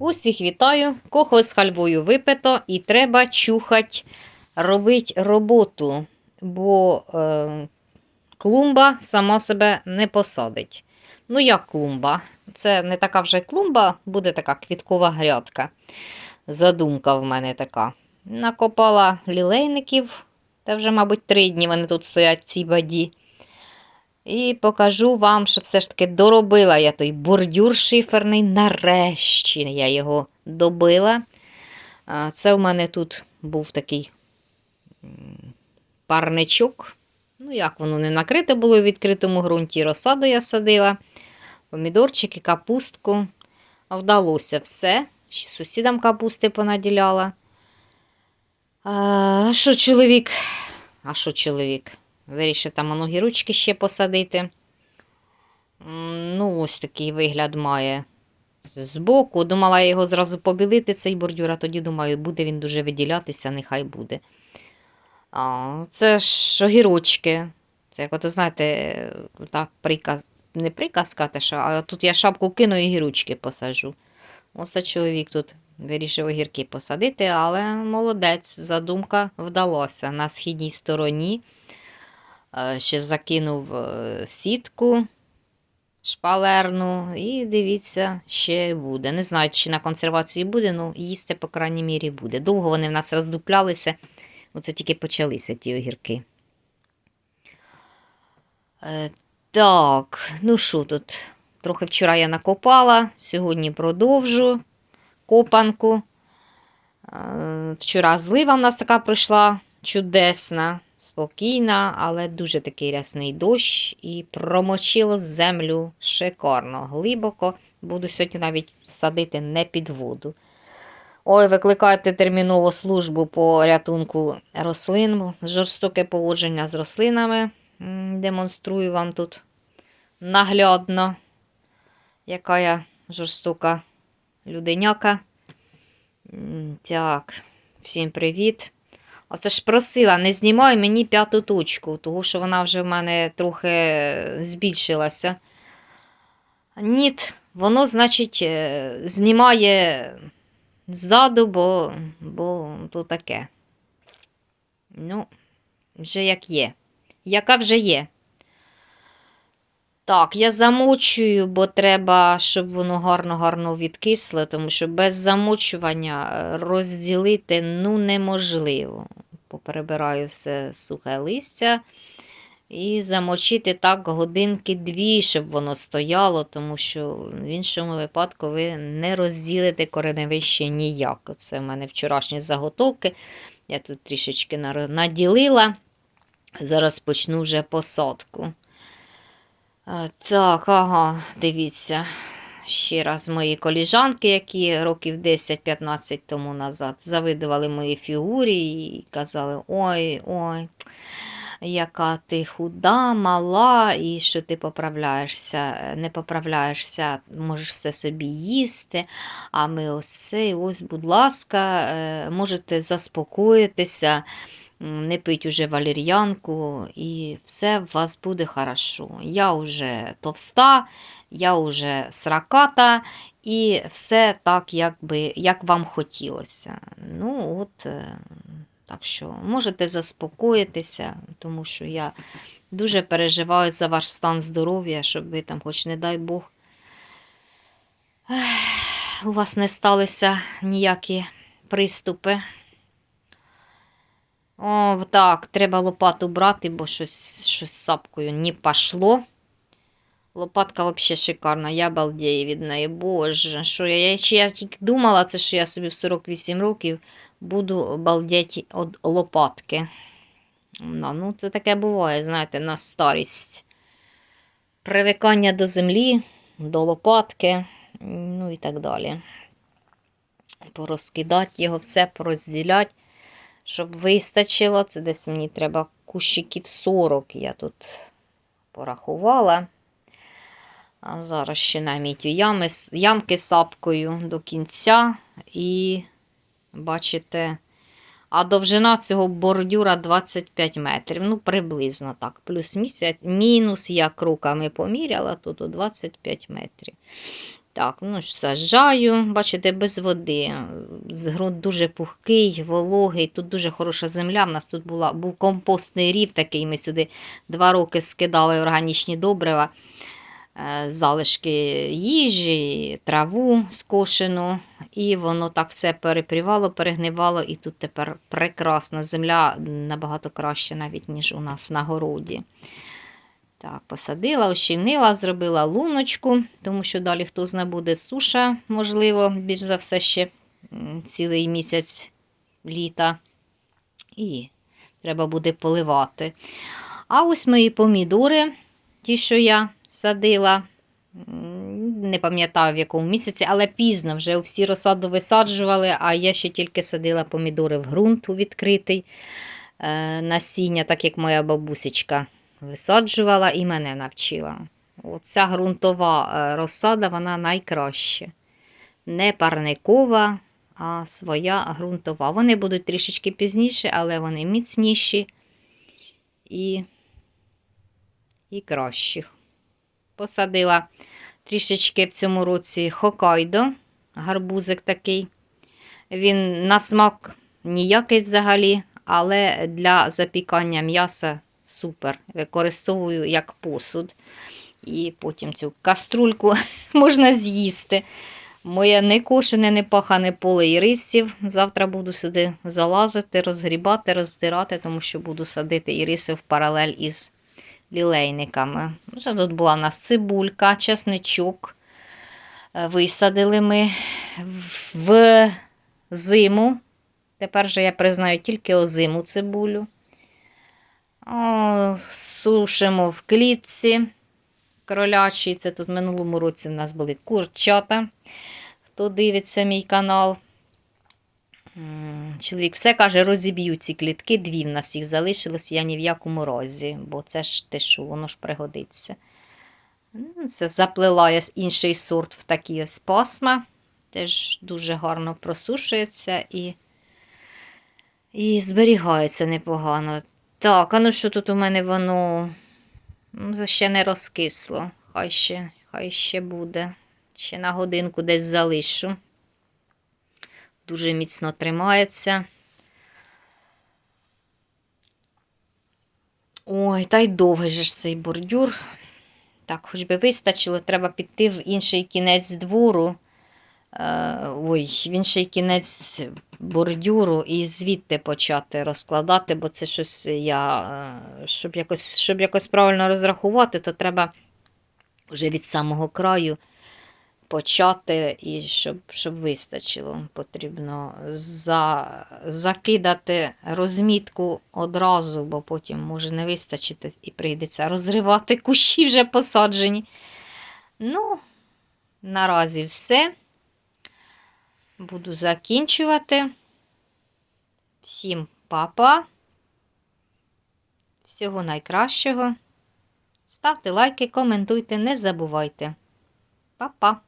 Усіх вітаю, кого з хальвою випито, і треба чухать, робити роботу, бо е, клумба сама себе не посадить. Ну, як клумба? Це не така вже клумба, буде така квіткова грядка. Задумка в мене така. Накопала лілейників, та вже, мабуть, три дні вони тут стоять в цій воді. І покажу вам, що все ж таки доробила я той бордюр шиферний. Нарешті я його добила. Це в мене тут був такий парничок. Ну, як воно не накрите було в відкритому ґрунті. Розсаду я садила, помідорчики, капустку. Вдалося все. Сусідам капусти понаділяла. А що чоловік? А що чоловік? Вирішив там воно гірочки ще посадити. Ну, ось такий вигляд має збоку. Думала я його зразу побілити, цей бордюр, а тоді думаю, буде він дуже виділятися, нехай буде. А, це ж огірочки. Це як ото, знаєте, та приказ, не приказка, що, а тут я шапку кину і гірочки посаджу. Оце чоловік тут вирішив огірки посадити, але молодець, задумка вдалося. На східній стороні ще закинув е, сітку шпалерну, і дивіться, ще буде. Не знаю, чи на консервації буде, ну їсти, по крайній мірі, буде. Довго вони в нас роздуплялися, оце тільки почалися ті огірки. Е, так, ну що тут? Трохи вчора я накопала, сьогодні продовжу копанку. Е, Вчора злива в нас така пройшла чудесна, спокійна, але дуже такий рясний дощ і промочило землю шикарно, глибоко. Буду сьогодні навіть садити не під воду. Ой, викликайте термінову службу по рятунку рослин, жорстоке поводження з рослинами. Демонструю вам тут наглядно, яка я жорстока людиняка. Так, всім привіт. Оце ж просила, не знімай мені п'яту точку, тому що вона вже в мене трохи збільшилася. Ніт, воно, значить, е, знімає ззаду, бо, бо то таке. Ну, вже як є. Яка вже є. Так, я замочую, бо треба, щоб воно гарно-гарно відкисло, тому що без замочування е, розділити ну, неможливо. Поперебираю все сухе листя і замочити так годинки дві, щоб воно стояло, тому що в іншому випадку ви не розділите кореневище ніяк. Це в мене вчорашні заготовки. Я тут трішечки наділила. Зараз почну вже посадку. Так, ага, дивіться. Ще раз мої коліжанки, які років 10-15 тому назад завидували мої фігурі і казали: ой, ой, яка ти худа, мала, і що ти поправляєшся, не поправляєшся, можеш все собі їсти. А ми ось ось, будь ласка, е, можете заспокоїтися. Не пить уже валер'янку, і все в вас буде хорошо. Я вже товста, я вже сраката, і все так, як, би, як вам хотілося. Ну, от, е, так що можете заспокоїтися, тому що я дуже переживаю за ваш стан здоров'я, щоб ви там, хоч не дай Бог, у вас не сталися ніякі приступи. О, так, треба лопату брати, бо щось, щось сапкою не пошло. Лопатка взагалі шикарна, я балдею від неї. Боже, що я, я, я тільки думала, це що я собі в 48 років буду балдіти від лопатки. Ну, ну, це таке буває, знаєте, на старість. Привикання до землі, до лопатки, ну і так далі. Порозкидати його, все порозділяти щоб вистачило. Це десь мені треба кущиків 40. Я тут порахувала. А зараз ще намітю ями, ямки сапкою до кінця. І бачите, а довжина цього бордюра 25 метрів. Ну, приблизно так. Плюс місяць, мінус, як руками поміряла, тут 25 метрів. Так, ну ж саджаю, бачите, без води. Ґрунт дуже пухкий, вологий. Тут дуже хороша земля. У нас тут була, був компостний рів такий. Ми сюди два роки скидали органічні добрива, е, залишки їжі, траву скошену. І воно так все перепрівало, перегнивало. І тут тепер прекрасна земля, набагато краще навіть, ніж у нас на городі. Так, посадила, ощільнила, зробила луночку, тому що далі хто зна буде суша, можливо, більш за все ще цілий місяць літа. І треба буде поливати. А ось мої помідори, ті, що я садила, не пам'ятаю в якому місяці, але пізно вже всі розсаду висаджували, а я ще тільки садила помідори в ґрунт у відкритий е, насіння, так як моя бабусечка висаджувала і мене навчила. Оця ґрунтова е, розсада, вона найкраща. Не парникова, а своя ґрунтова. Вони будуть трішечки пізніше, але вони міцніші і, і кращі. Посадила трішечки в цьому році Хокайдо, гарбузик такий. Він на смак ніякий взагалі, але для запікання м'яса супер. Використовую як посуд. І потім цю каструльку можна з'їсти. Моє не кошене, не пахане поле ірисів. Завтра буду сюди залазити, розгрібати, роздирати, тому що буду садити іриси в паралель із лілейниками. Вже тут була у нас цибулька, чесничок. Е, Висадили ми в зиму. Тепер же я признаю тільки озиму цибулю. О, сушимо в клітці кролячій. Це тут в минулому році в нас були курчата. Хто дивиться мій канал. Чоловік все каже, розіб'ю ці клітки. Дві в нас їх залишилось, я ні в якому разі, бо це ж те, що воно ж пригодиться. Це заплела я інший сорт в такі ось пасма. Теж дуже гарно просушується і, і зберігається непогано. Так, а ну що тут у мене воно ну, ще не розкисло. Хай ще, хай ще буде. Ще на годинку десь залишу. Дуже міцно тримається. Ой, та й довгий же ж цей бордюр. Так, хоч би вистачило, треба піти в інший кінець двору. Е, ой, в інший кінець бордюру і звідти почати розкладати, бо це щось я, е, щоб якось, щоб якось правильно розрахувати, то треба вже від самого краю почати і щоб, щоб вистачило. Потрібно за, закидати розмітку одразу, бо потім може не вистачити і прийдеться розривати кущі вже посаджені. Ну, наразі все. Буду закінчувати. Всім папа. Всього найкращого. Ставте лайки, коментуйте, не забувайте. Па-па!